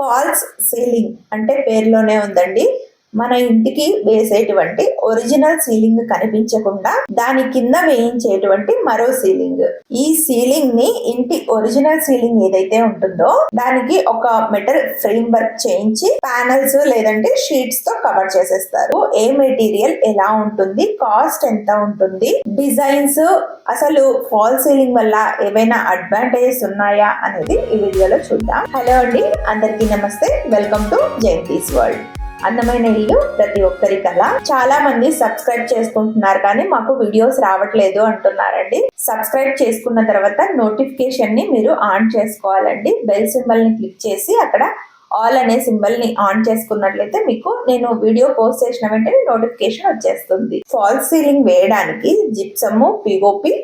Falls ceiling అంటే పేరులోనే ఉందండి. మన ఇంటికి వేసేటువంటి ఒరిజినల్ సీలింగ్ కనిపించకుండా దాని కింద వేయించేటువంటి మరో సీలింగ్ ఈ సీలింగ్ని ఇంటి ఒరిజినల్ సీలింగ్ ఏదైతే ఉంటుందో దానికి ఒక మెటల్ ఫ్రేమ్ వర్క్ చేయించి ప్యానల్స్ లేదంటే షీట్స్తో కవర్ చేసేస్తారు. ఏ మెటీరియల్ ఎలా ఉంటుంది కాస్ట్ ఎంత ఉంటుంది డిజైన్స్ అసలు ఫాల్ సీలింగ్ వల్ల ఏవైనా అడ్వాంటేజెస్ ఉన్నాయా అనేది ఈ వీడియోలో చూద్దాం. హలో అండి అందరికీ నమస్తే. వెల్కమ్ టు జయంతీస్ వరల్డ్ అందమైన ఇల్లు ప్రతి ఒక్కరి కల. చాలా మంది సబ్స్క్రైబ్ చేసుకుంటున్నారు కానీ మాకు వీడియోస్ రావట్లేదు అంటున్నారండి. సబ్స్క్రైబ్ చేసుకున్న తర్వాత నోటిఫికేషన్ని మీరు ఆన్ చేసుకోవాలండి. బెల్ సింబల్ని క్లిక్ చేసి అక్కడ ఆల్ అనే సింబల్ని ఆన్ చేసుకున్నట్లయితే మీకు నేను వీడియో పోస్ట్ చేసిన వెంటనే నోటిఫికేషన్ వచ్చేస్తుంది. ఫాల్స్ సీలింగ్ వేయడానికి జిప్సమ్ పిఓపి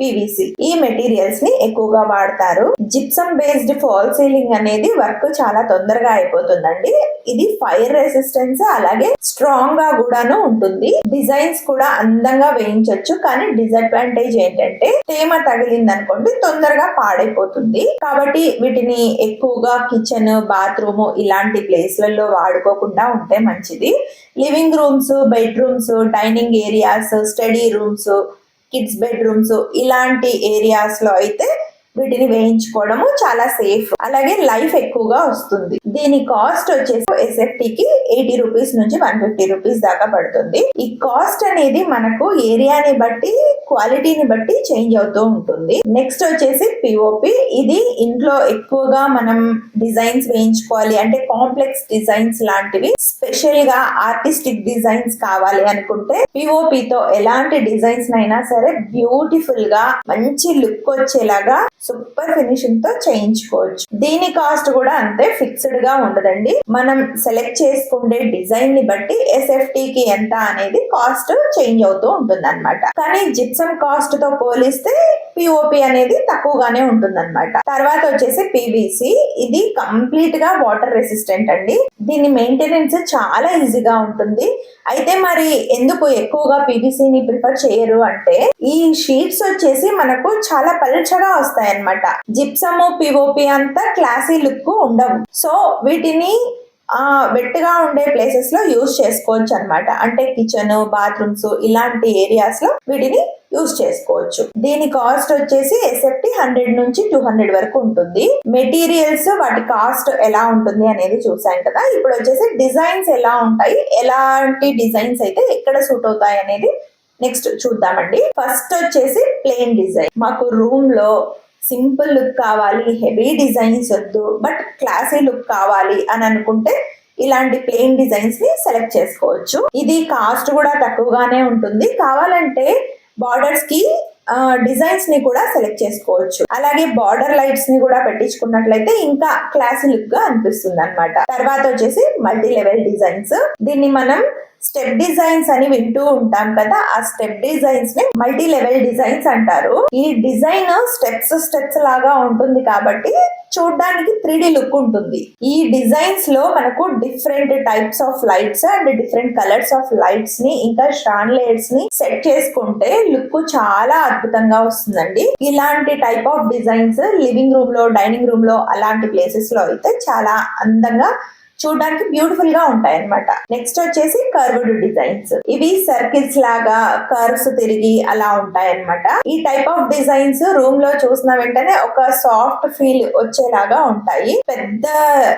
పీవీసీ ఈ మెటీరియల్స్ని ఎక్కువగా వాడతారు. జిప్సమ్ బేస్డ్ ఫాల్ సీలింగ్ అనేది వర్క్ చాలా తొందరగా అయిపోతుందండి. ఇది ఫైర్ రెసిస్టెన్స్ అలాగే స్ట్రాంగ్గా కూడాను ఉంటుంది. డిజైన్స్ కూడా అందంగా వేయించవచ్చు కానీ డిసడ్వాంటేజ్ ఏంటంటే తేమ తగిలింది అనుకోండి తొందరగా పాడైపోతుంది. కాబట్టి వీటిని ఎక్కువగా కిచెన్ బాత్రూమ్ ఇలాంటి ప్లేస్లలో వాడుకోకుండా ఉంటే మంచిది. Living rooms bedrooms dining areas study rooms kids bedrooms ఇలాంటి ఏరియాస్లో అయితే వీటిని వేయించుకోవడము చాలా సేఫ్ అలాగే లైఫ్ ఎక్కువగా వస్తుంది. దీని కాస్ట్ వచ్చేసి ఎస్ఎఫ్టీ కి ఎయిటీ రూపీస్ నుంచి వన్ ఫిఫ్టీ రూపీస్ దాకా పడుతుంది. ఈ కాస్ట్ అనేది మనకు ఏరియాని బట్టి క్వాలిటీని బట్టి చేంజ్ అవుతూ ఉంటుంది. నెక్స్ట్ వచ్చేసి పిఓపి ఇది ఇంట్లో ఎక్కువగా మనం డిజైన్స్ వేయించుకోవాలి. అంటే కాంప్లెక్స్ డిజైన్స్ లాంటివి. స్పెషల్గా ఆర్టిస్టిక్ డిజైన్స్ కావాలి అనుకుంటే పిఓపి తో ఎలాంటి డిజైన్స్ అయినా సరే బ్యూటిఫుల్గా మంచి లుక్ వచ్చేలాగా సూపర్ ఫినిషింగ్తో చేయించుకోవచ్చు. దీని కాస్ట్ కూడా అంతే ఫిక్స్డ్గా ఉండదండి. మనం సెలెక్ట్ చేసుకునే డిజైన్ని బట్టి ఎస్ఎఫ్టీ కి ఎంత అనేది కాస్ట్ చేంజ్ అవుతూ ఉంటుంది అనమాట కానీ జిప్సమ్ కాస్ట్తో పోలిస్తే పిఓపి అనేది తక్కువగానే ఉంటుందన్నమాట. తర్వాత వచ్చేసి పీవీసీ ఇది కంప్లీట్గా వాటర్ రెసిస్టెంట్ అండి. దీని మెయింటెనెన్స్ చాలా ఈజీగా ఉంటుంది. అయితే మరి ఎందుకు ఎక్కువగా పీవీసీని ప్రిఫర్ చేయరు అంటే ఈ షీట్స్ వచ్చేసి మనకు చాలా పలుచగా వస్తాయి అన్నమాట జిప్సమ్ పిఓపి అంతా క్లాసీ లుక్ ఉండవు. సో వీటిని వెట్టుగా ఉండే ప్లేసెస్లో యూజ్ చేసుకోవచ్చు అన్నమాట అంటే కిచెన్ బాత్రూమ్స్ ఇలాంటి ఏరియాస్లో వీటిని యూజ్ చేసుకోవచ్చు. దీని కాస్ట్ వచ్చేసి ఎస్ఎఫ్టీ హండ్రెడ్ నుంచి టూ హండ్రెడ్ వరకు ఉంటుంది. మెటీరియల్స్ వాటి కాస్ట్ ఎలా ఉంటుంది అనేది చూసాం కదా. ఇప్పుడు వచ్చేసి డిజైన్స్ ఎలా ఉంటాయి ఎలాంటి డిజైన్స్ అయితే ఎక్కడ సూట్ అవుతాయి అనేది నెక్స్ట్ చూద్దామండి. ఫస్ట్ వచ్చేసి ప్లెయిన్ డిజైన్ మాకు రూమ్లో సింపుల్ లుక్ కావాలి హెవీ డిజైన్స్ వద్దు బట్ క్లాసీ లుక్ కావాలి అని అనుకుంటే ఇలాంటి ప్లెయిన్ డిజైన్స్ని సెలెక్ట్ చేసుకోవచ్చు. ఇది కాస్ట్ కూడా తక్కువగానే ఉంటుంది. కావాలంటే బార్డర్స్కి డిజైన్స్ని కూడా సెలెక్ట్ చేసుకోవచ్చు. అలాగే బార్డర్ లైట్స్ని కూడా పెట్టించుకున్నట్లయితే ఇంకా క్లాసీ లుక్గా అనిపిస్తుంది అనమాట తర్వాత వచ్చేసి మల్టీ లెవెల్ డిజైన్స్. దీన్ని మనం స్టెప్ డిజైన్స్ అని వింటూ ఉంటాం కదా ఆ స్టెప్ డిజైన్స్ని మల్టీ లెవెల్ డిజైన్స్ అంటారు. ఈ డిజైన్ స్టెప్స్ స్టెప్స్ లాగా ఉంటుంది కాబట్టి చూడడానికి త్రీ లుక్ ఉంటుంది. ఈ డిజైన్స్లో మనకు different types of lights and different colours of లైట్స్ని ఇంకా షాన్ లైట్స్ని సెట్ చేసుకుంటే లుక్ చాలా అద్భుతంగా వస్తుందండి. ఇలాంటి టైప్ ఆఫ్ డిజైన్స్ లివింగ్ రూమ్లో డైనింగ్ రూమ్లో అలాంటి ప్లేసెస్లో అయితే చాలా అందంగా చూడడానికి బ్యూటిఫుల్గా ఉంటాయి అనమాట నెక్స్ట్ వచ్చేసి కర్వ్డ్ డిజైన్స్ ఇవి సర్కిల్స్ లాగా కర్వ్స్ తిరిగి అలా ఉంటాయి అనమాట ఈ టైప్ ఆఫ్ డిజైన్స్ రూమ్లో చూసిన వెంటనే ఒక సాఫ్ట్ ఫీల్ వచ్చేలాగా ఉంటాయి. పెద్ద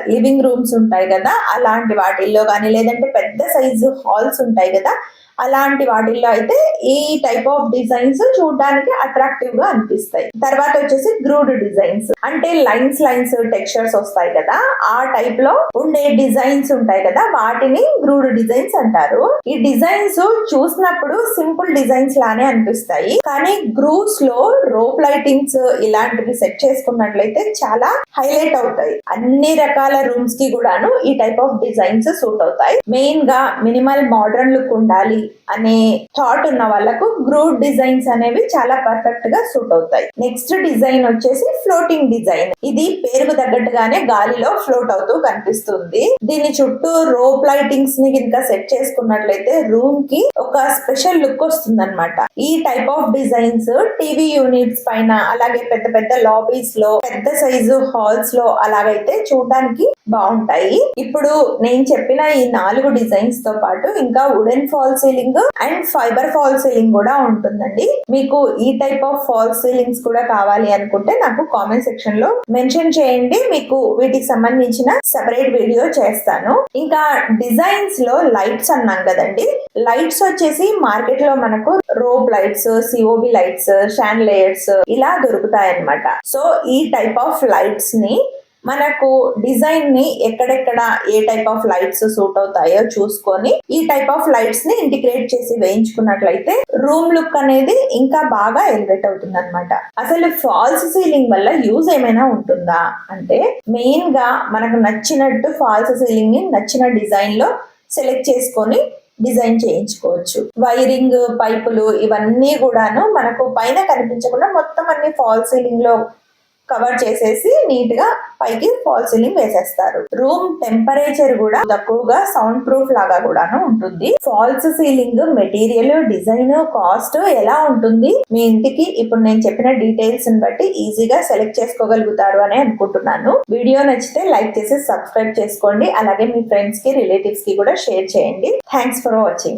లివింగ్ రూమ్స్ ఉంటాయి కదా అలాంటి వాటిల్లో కానీ లేదంటే పెద్ద సైజు హాల్స్ ఉంటాయి కదా అలాంటి వాటిల్లో అయితే ఈ టైప్ ఆఫ్ డిజైన్స్ చూడడానికి అట్రాక్టివ్గా అనిపిస్తాయి. తర్వాత వచ్చేసి గ్రూడ్ డిజైన్స్ అంటే లైన్స్ లైన్స్ టెక్స్చర్స్ వస్తాయి కదా. ఆ టైప్లో ఉండే డిజైన్స్ ఉంటాయి కదా. వాటిని గ్రూడ్ డిజైన్స్ అంటారు. ఈ డిజైన్స్ చూసినప్పుడు సింపుల్ డిజైన్స్ లానే అనిపిస్తాయి. కానీ గ్రూవ్స్లో రోప్ లైటింగ్స్ ఇలాంటివి సెట్ చేసుకున్నట్లయితే చాలా హైలైట్ అవుతాయి. అన్ని రకాల రూమ్స్కి కూడాను ఈ టైప్ ఆఫ్ డిజైన్స్ సూట్ అవుతాయి. మెయిన్గా మినిమల్ మోడర్న్ లుక్ ఉండాలి. అనే థాట్ ఉన్న వాళ్ళకు గ్రూడ్ డిజైన్స్ అనేవి చాలా పర్ఫెక్ట్గా సూట్ అవుతాయి. నెక్స్ట్ డిజైన్ వచ్చేసి ఫ్లోటింగ్ డిజైన్ ఇది పేరుకు తగ్గట్టుగానే గాలిలో ఫ్లోట్ అవుతూ కనిపిస్తుంది. దీని చుట్టూ రోప్ లైటింగ్స్ని కనుక సెట్ చేసుకున్నట్లయితే రూమ్కి ఒక స్పెషల్ లుక్ వస్తుంది ఈ type of designs TV units పైన అలాగే పెద్ద పెద్ద లాబీస్లో పెద్ద సైజు హాల్స్లో అలాగైతే చూడడానికి బాగుంటాయి. ఇప్పుడు నేను చెప్పిన ఈ నాలుగు డిజైన్స్తో పాటు ఇంకా wooden false ceiling and fibre fall ceiling కూడా ఉంటుందండి. మీకు ఈ టైప్ ఆఫ్ ఫాల్ సీలింగ్స్ కూడా కావాలి అనుకుంటే నాకు కామెంట్ సెక్షన్లో మెన్షన్ చేయండి. మీకు వీటికి సంబంధించిన సెపరేట్ వీడియో చేస్తాను. ఇంకా డిజైన్స్లో లైట్స్ అన్నాం కదండి. లైట్స్ వచ్చేసి మార్కెట్లో మనకు rope lights COB lights chandeliers ఇలా దొరుకుతాయి అన్నమాట సో ఈ టైప్ ఆఫ్ లైట్స్ని మనకు డిజైన్ని ఎక్కడెక్కడ ఏ టైప్ ఆఫ్ లైట్స్ సూట్ అవుతాయో చూసుకొని ఈ టైప్ ఆఫ్ లైట్స్ని ఇంటిగ్రేట్ చేసి వేయించుకున్నట్లయితే రూమ్ లుక్ అనేది ఇంకా బాగా ఎలివేట్ అవుతుంది అనమాట అసలు ఫాల్స్ సీలింగ్ వల్ల యూజ్ ఏమైనా ఉంటుందా? అంటే మెయిన్గా మనకు నచ్చినట్టు ఫాల్స్ సీలింగ్ని నచ్చిన డిజైన్లో సెలెక్ట్ చేసుకొని డిజైన్ చేయించుకోవచ్చు. వైరింగ్ పైపులు ఇవన్నీ కూడాను మనకు పైన కనిపించకుండా మొత్తం అన్ని ఫాల్ సీలింగ్లో కవర్ చేసేసి నీట్గా పైకి ఫాల్ సీలింగ్ వేసేస్తారు. రూమ్ టెంపరేచర్ కూడా తక్కువగా సౌండ్ ప్రూఫ్ లాగా కూడాను ఉంటుంది. False ceiling material design cost ఎలా ఉంటుంది? మీ ఇంటికి ఇప్పుడు నేను చెప్పిన డీటెయిల్స్ని బట్టి ఈజీగా సెలెక్ట్ చేసుకోగలుగుతారు అని అనుకుంటున్నాను. వీడియో నచ్చితే లైక్ చేసి సబ్స్క్రైబ్ చేసుకోండి. అలాగే మీ ఫ్రెండ్స్కి రిలేటివ్స్కి కూడా షేర్ చేయండి. Thanks for watching.